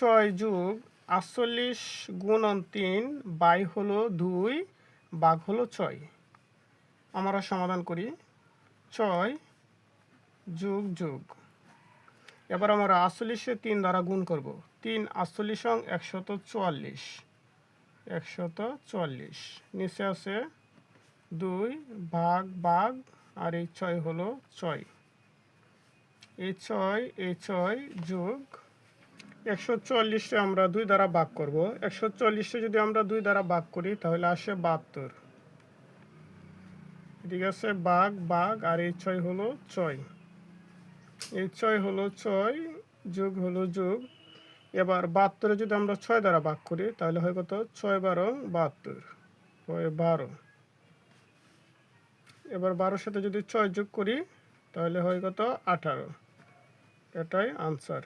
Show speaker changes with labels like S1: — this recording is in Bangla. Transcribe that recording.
S1: ছয় যুগ আটচল্লিশ গুণন তিন বাই হলো দুই, বাঘ হলো ছয়। আমরা সমাধান করি। ছয় যুগ যুগ। এবার আমরা আটচল্লিশে তিন দ্বারা গুণ করব। তিন আটচল্লিশ অং একশত চুয়াল্লিশ। একশত চুয়াল্লিশ। নিচে আছে দুই ভাগ ভাগ আর এই ছয় হলো ছয়। এই ছয় এই ছয় যোগ একশো চুয়াল্লিশে আমরা দুই দ্বারা ভাগ করব। একশো চুয়াল্লিশে যদি আমরা দুই দ্বারা ভাগ করি, তাহলে আসে বাহাত্তর। ঠিক আছে বাঘ বাঘ আর এই ছয় হলো ছয়। এই ছয় হলো ছয়, যোগ হলো যোগ। এবার বাহাত্তরে যদি আমরা ছয় দ্বারা ভাগ করি, তাহলে হয় কত? ছয় বারো, বাহাত্তর। হয় বারো। এবার বারোর সাথে যদি ছয় যোগ করি, তাহলে হয় কত? আঠারো। এটাই আনসার